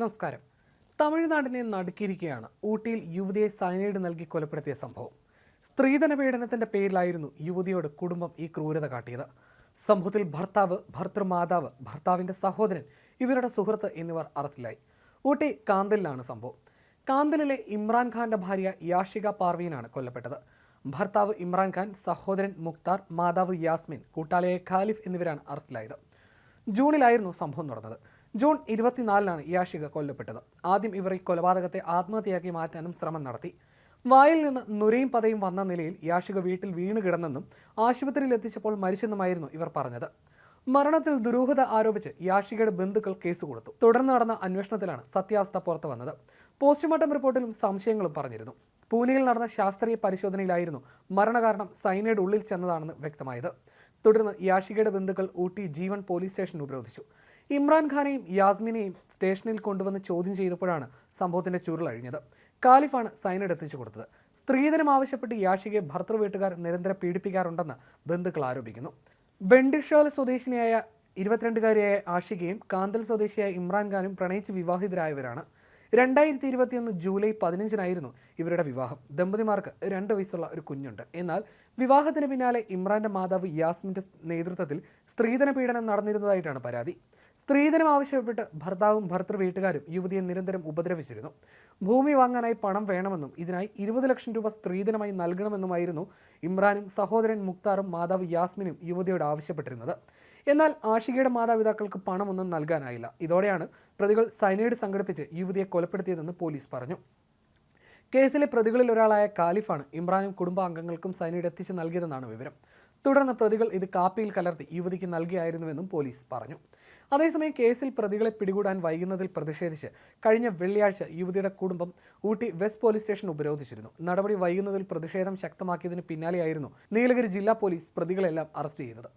നമസ്കാരം. തമിഴ്നാടിനെ നടുക്കിയിരിക്കുകയാണ് ഊട്ടിയിൽ യുവതിയെ സയനൈഡ് നൽകി കൊലപ്പെടുത്തിയ സംഭവം. സ്ത്രീധന പീഡനത്തിന്റെ പേരിലായിരുന്നു യുവതിയോട് കുടുംബം ഈ ക്രൂരത കാട്ടിയത്. സംഭവത്തിൽ ഭർത്താവ് ഭർത്തൃമാതാവ് ഭർത്താവിന്റെ സഹോദരൻ ഇവരുടെ സുഹൃത്ത് എന്നിവർ അറസ്റ്റിലായി. ഊട്ടി കാന്തലിലാണ് സംഭവം. കാന്തലിലെ ഇമ്രാൻഖാന്റെ ഭാര്യ യാഷിക പാർവീനാണ് കൊല്ലപ്പെട്ടത്. ഭർത്താവ് ഇമ്രാൻഖാൻ സഹോദരൻ മുക്താർ മാതാവ് യാസ്മിൻ കൂട്ടാളിയായ ഖാലിഫ് എന്നിവരാണ് അറസ്റ്റിലായത്. ജൂണിലായിരുന്നു സംഭവം നടന്നത്. ജൂൺ ഇരുപത്തിനാലിനാണ് യാഷിക കൊല്ലപ്പെട്ടത്. ആദ്യം ഇവർ ഈ കൊലപാതകത്തെ ആത്മഹത്യയാക്കി മാറ്റാനും ശ്രമം നടത്തി. വായിൽ നിന്ന് നുരയും പതയും വന്ന നിലയിൽ യാഷിക വീട്ടിൽ വീണ് കിടന്നെന്നും ആശുപത്രിയിൽ എത്തിച്ചപ്പോൾ മരിച്ചെന്നുമായിരുന്നു ഇവർ പറഞ്ഞത്. മരണത്തിൽ ദുരൂഹത ആരോപിച്ച് യാഷികയുടെ ബന്ധുക്കൾ കേസ് കൊടുത്തു. തുടർന്ന് നടന്ന അന്വേഷണത്തിലാണ് സത്യാവസ്ഥ പുറത്തു വന്നത്. പോസ്റ്റ്മോർട്ടം റിപ്പോർട്ടിലും സംശയങ്ങളും പറഞ്ഞിരുന്നു. പൂനെയിൽ നടന്ന ശാസ്ത്രീയ പരിശോധനയിലായിരുന്നു മരണകാരണം സൈനൈഡ് ഉള്ളിൽ ചെന്നതാണെന്ന് വ്യക്തമായത്. തുടർന്ന് യാഷികയുടെ ബന്ധുക്കൾ ഊട്ടി ജീവൻ പോലീസ് സ്റ്റേഷൻ ഉപരോധിച്ചു. ഇമ്രാൻഖാനെയും യാസ്മിനെയും സ്റ്റേഷനിൽ കൊണ്ടുവന്ന് ചോദ്യം ചെയ്തപ്പോഴാണ് സംഭവത്തിന്റെ ചുരുളഴിഞ്ഞത് കാലിഫാണ് സൈനഡ് എത്തിച്ചു കൊടുത്തത്. സ്ത്രീധനം ആവശ്യപ്പെട്ട് യാഷികയെ ഭർത്തൃ വീട്ടുകാർ നിരന്തരം പീഡിപ്പിക്കാറുണ്ടെന്ന് ബന്ധുക്കൾ ആരോപിക്കുന്നു. ബെൻഡിഷോല സ്വദേശിനിയായ ഇരുപത്തിരണ്ടുകാരിയായ ആഷികയും കാന്തൽ സ്വദേശിയായ ഇമ്രാൻഖാനും പ്രണയിച്ച് വിവാഹിതരായവരാണ്. രണ്ടായിരത്തി ഇരുപത്തിയൊന്ന് ജൂലൈ പതിനഞ്ചിനായിരുന്നു ഇവരുടെ വിവാഹം. ദമ്പതിമാർക്ക് രണ്ട് വയസ്സുള്ള ഒരു കുഞ്ഞുണ്ട്. എന്നാൽ വിവാഹത്തിന് പിന്നാലെ ഇമ്രാന്റെ മാതാവ് യാസ്മിന്റെ നേതൃത്വത്തിൽ സ്ത്രീധന പീഡനം നടന്നിരുന്നതായിട്ടാണ് പരാതി. സ്ത്രീധനം ആവശ്യപ്പെട്ട് ഭർത്താവും ഭർത്തൃ വീട്ടുകാരും യുവതിയെ നിരന്തരം ഉപദ്രവിച്ചിരുന്നു. ഭൂമി വാങ്ങാനായി പണം വേണമെന്നും ഇതിനായി ഇരുപത് ലക്ഷം രൂപ സ്ത്രീധനമായി നൽകണമെന്നുമായിരുന്നു ഇമ്രാനും സഹോദരൻ മുക്താറും മാതാവ് യാസ്മിനും യുവതിയോട് ആവശ്യപ്പെട്ടിരുന്നത്. എന്നാൽ ആഷികയുടെ മാതാപിതാക്കൾക്ക് പണമൊന്നും നൽകാനായില്ല. ഇതോടെയാണ് പ്രതികൾ സൈനൈഡ് സംഘടിപ്പിച്ച് യുവതിയെ കൊലപ്പെടുത്തിയതെന്ന് പോലീസ് പറഞ്ഞു. കേസിലെ പ്രതികളിൽ ഒരാളായ കാലിഫാണ് ഇമ്രാനും കുടുംബാംഗങ്ങൾക്കും സൈനൈഡ് എത്തിച്ച് നൽകിയതെന്നാണ് വിവരം. തുടർന്ന് പ്രതികൾ ഇത് കാപ്പിയിൽ കലർത്തി യുവതിക്ക് നൽകിയായിരുന്നുവെന്നും പോലീസ് പറഞ്ഞു. അതേസമയം കേസിൽ പ്രതികളെ പിടികൂടാൻ വൈകുന്നതിൽ പ്രതിഷേധിച്ച് കഴിഞ്ഞ വെള്ളിയാഴ്ച യുവതിയുടെ കുടുംബം ഊട്ടി വെസ്റ്റ് പോലീസ് സ്റ്റേഷൻ ഉപരോധിച്ചിരുന്നു. നടപടി വൈകുന്നതിൽ പ്രതിഷേധം ശക്തമാക്കിയതിന് പിന്നാലെയായിരുന്നു നീലഗിരി ജില്ലാ പോലീസ് പ്രതികളെല്ലാം അറസ്റ്റ് ചെയ്തത്.